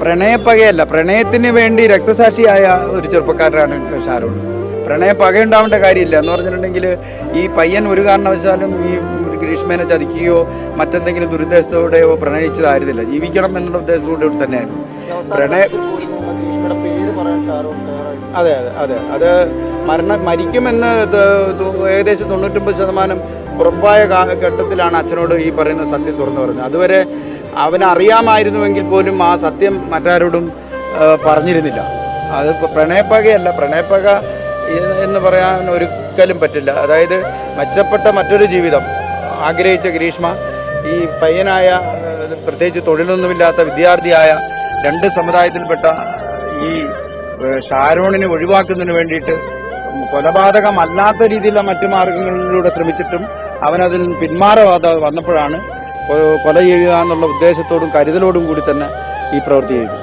പ്രണയപ്പകയല്ല പ്രണയത്തിന് വേണ്ടി രക്തസാക്ഷിയായ ഒരു ചെറുപ്പക്കാരനാണ് ഷാരൂൺ. പ്രണയ പകയുണ്ടാവേണ്ട കാര്യമില്ല. എന്ന് പറഞ്ഞിട്ടുണ്ടെങ്കിൽ ഈ പയ്യൻ ഒരു കാരണവശാലും ഈ ഗ്രീഷ്മേനെ ചതിക്കുകയോ മറ്റെന്തെങ്കിലും ദുരുദ്ദേശത്തോടെയോ പ്രണയിച്ചതായിരുന്നില്ല ജീവിക്കണം എന്നുള്ള ഉദ്ദേശത്തോടെ തന്നെയായിരുന്നു. പ്രണയ അതെ അതെ അതെ. അത് മരണം മരിക്കുമെന്ന് ഏകദേശം തൊണ്ണൂറ്റൊമ്പത് ശതമാനം ഉറപ്പായ ഘട്ടത്തിലാണ് അച്ഛനോട് ഈ പറയുന്ന സത്യം തുറന്നു പറഞ്ഞത്. അതുവരെ അവനറിയാമായിരുന്നുവെങ്കിൽ പോലും ആ സത്യം മറ്റാരോടും പറഞ്ഞിരുന്നില്ല. അത് പ്രണയപ്പകയല്ല. പ്രണയപ്പക എന്ന് പറയാൻ ഒരിക്കലും പറ്റില്ല. അതായത് മെച്ചപ്പെട്ട മറ്റൊരു ജീവിതം. ആഗ്രഹിച്ച ഗ്രീഷ്മ ഈ പയ്യനായ പ്രത്യേകിച്ച് തൊഴിലൊന്നുമില്ലാത്ത വിദ്യാർത്ഥിയായ രണ്ട് സമുദായത്തിൽപ്പെട്ട ഈ ഷാരോണിനെ ഒഴിവാക്കുന്നതിന് വേണ്ടിയിട്ട് കൊലപാതകമല്ലാത്ത രീതിയിലുള്ള മറ്റു മാർഗങ്ങളിലൂടെ ശ്രമിച്ചിട്ടും അവനതിൽ പിന്മാറാതെ വന്നപ്പോഴാണ് കൊല ചെയ്യുക എന്നുള്ള ഉദ്ദേശത്തോടും കരുതലോടും കൂടി തന്നെ ഈ പ്രവൃത്തി ചെയ്തു.